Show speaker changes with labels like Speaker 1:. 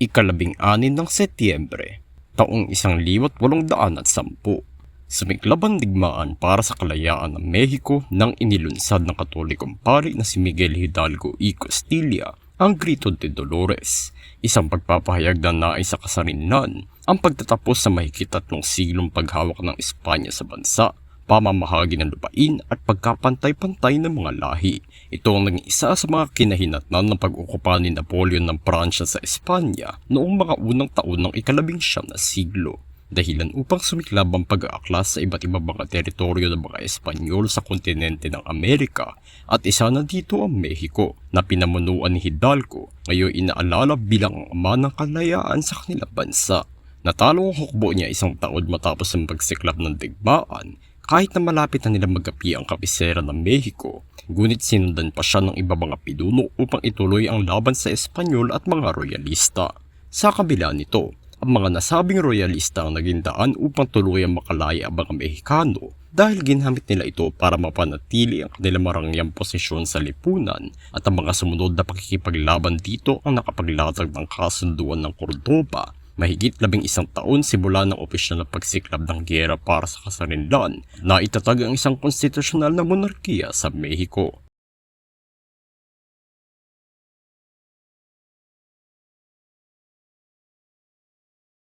Speaker 1: ikalabing anin ng Setyembre, taong isang liwat walong daan at sampu. Sumiklab ang digmaan para sa kalayaan ng Mexico nang inilunsad ng katolikong pari na si Miguel Hidalgo y Costilla ang Grito de Dolores, isang pagpapahayag na nais sa kasarinlan ang pagtatapos sa mahigit tatlong siglong paghawak ng Espanya sa bansa, pamamahagi ng lupain at pagkapantay-pantay ng mga lahi. Ito ang naging isa sa mga kinahinatnan ng pag-ukupa ni Napoleon ng Pransya sa Espanya noong mga unang taon ng ikalabing siyam na siglo dahilan upang sumiklab ang pag-aaklas sa iba't ibang mga teritoryo ng mga Espanyol sa kontinente ng Amerika at isa na dito ang Mexico na pinamunuan ni Hidalgo ngayon inaalala bilang ang ama ng kalayaan sa kanilang bansa. Natalo ang hukbo niya isang taon matapos ang pagsiklab ng digmaan kahit na malapit na nila magapi ang kabisera ng Mexico, ngunit sinundan pa siya ng iba mga pinuno upang ituloy ang laban sa Espanyol at mga royalista. Sa kabila nito, ang mga nasabing royalista ang naging daan upang tuluyang makalaya ang mga Mexicano dahil ginamit nila ito para mapanatili ang kanilang marangyang posisyon sa lipunan at ang mga sumunod na pakikipaglaban dito ang nakapaglatag ng kasunduan ng Cordoba mahigit labing isang taon simula ng opisyal na pagsiklab ng giyera para sa kasarinlan na itatag ang isang konstitusyonal na monarkiya sa Mexico.